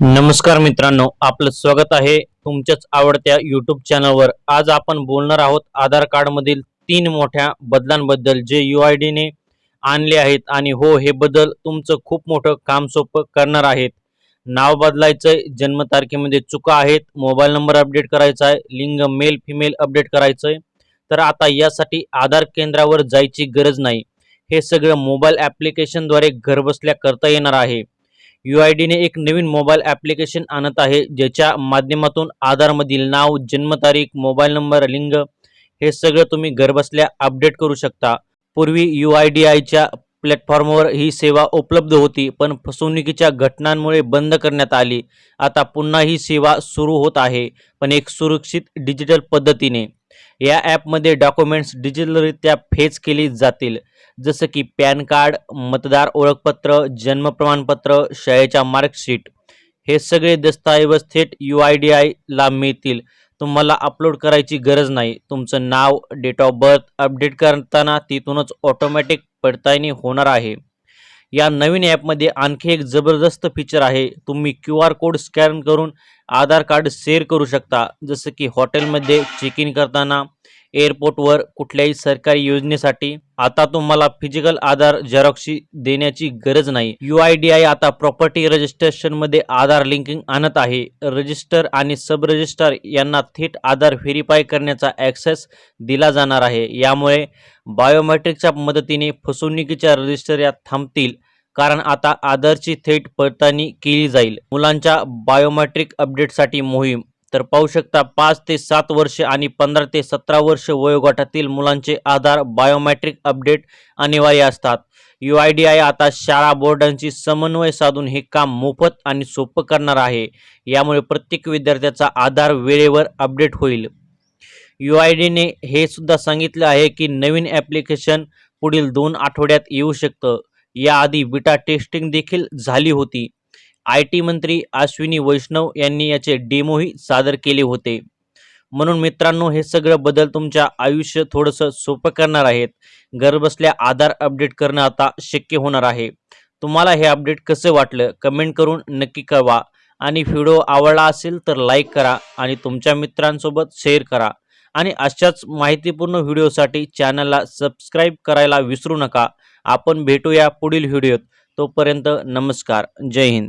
नमस्कार मित्रांनो आपलं स्वागत आहे तुमच्याच आवडत्या युट्यूब चॅनलवर आज आपण बोलणार आहोत आधार कार्ड मधील तीन मोठ्या बदलांबद्दल जे यू आय डीने आणले आहेत आणि हो हे बदल तुमचं खूप मोठं काम सोपं करणार आहेत. नाव बदलायचंय जन्मतारखेमध्ये चुका आहेत मोबाईल नंबर अपडेट करायचा आहे लिंग मेल फिमेल अपडेट करायचंय. तर आता यासाठी आधार केंद्रावर जायची गरज नाही. हे सगळं मोबाईल ॲप्लिकेशनद्वारे घरबसल्या करता येणार आहे. यू आय डीने एक नवीन मोबाईल ॲप्लिकेशन आणत आहे ज्याच्या माध्यमातून आधारमधील नाव जन्मतारीख मोबाईल नंबर लिंग हे सगळं तुम्ही घरबसल्या अपडेट करू शकता. पूर्वी यू आय डी आयच्या प्लॅटफॉर्मवर ही सेवा उपलब्ध होती पण फसवणुकीच्या घटनांमुळे बंद करण्यात आली. आता पुन्हा ही सेवा सुरू होत आहे पण एक सुरक्षित डिजिटल पद्धतीने. या ॲपमध्ये डॉक्युमेंट्स डिजिटलरित्या फेच केली जातील. जसं की पॅन कार्ड मतदार ओळखपत्र जन्म प्रमाणपत्र शाळेच्या मार्कशीट. हे सगळे दस्तऐवज थेट यू आय डी आयला मिळतील. तुम्हाला अपलोड करायची गरज नाही. तुमचं नाव डेट ऑफ बर्थ अपडेट करताना तिथूनच ऑटोमॅटिक पडताळणी होणार आहे. या नवीन ॲपमध्ये आणखी एक जबरदस्त फीचर आहे. तुम्ही क्यू आर कोड स्कॅन करून आधार कार्ड शेअर करू शकता. जसं की हॉटेलमध्ये चेक इन करताना एअरपोर्टवर कुठल्याही सरकारी योजनेसाठी आता तुम्हाला फिजिकल आधार झेरॉक्सची देण्याची गरज नाही. यू आय डी आय आता प्रॉपर्टी रजिस्ट्रेशनमध्ये आधार लिंकिंग आणत आहे. रजिस्टर आणि सब रजिस्टर यांना थेट आधार व्हेरीफाय करण्याचा ॲक्सेस दिला जाणार आहे. यामुळे बायोमेट्रिकच्या मदतीने फसवणुकीच्या रजिस्टर या थांबतील कारण आता आधारची थेट पडताळणी केली जाईल. मुलांच्या बायोमेट्रिक अपडेटसाठी मोहीम तर पाहू शकता पाच ते सात वर्ष आणि पंधरा ते सतरा वर्ष वयोगटातील मुलांचे आधार बायोमॅट्रिक अपडेट अनिवार्य असतात. यू आय डी आय आता शाळा बोर्डांची समन्वय साधून हे काम मोफत आणि सोपं करणार आहे. यामुळे प्रत्येक विद्यार्थ्याचा आधार वेळेवर अपडेट होईल. यू आय डीने हे सुद्धा सांगितलं आहे की नवीन ॲप्लिकेशन पुढील दोन आठवड्यात येऊ शकतं. याआधी बिटा टेस्टिंग देखील झाली होती. आय टी मंत्री अश्विनी वैष्णव यांनी याचे डेमोही सादर केले होते. म्हणून मित्रांनो हे सगळं बदल तुमच्या आयुष्य थोडंसं सोपं करणार आहेत. घरबसल्या आधार अपडेट करणं आता शक्य होणार आहे. तुम्हाला हे अपडेट कसं वाटलं कमेंट करून नक्की कळवा. आणि व्हिडिओ आवडला असेल तर लाईक करा आणि तुमच्या मित्रांसोबत शेअर करा. आणि अशाच माहितीपूर्ण व्हिडिओसाठी चॅनलला सबस्क्राईब करायला विसरू नका. आपण भेटूया पुढील व्हिडिओत. तोपर्यंत नमस्कार. जय हिंद.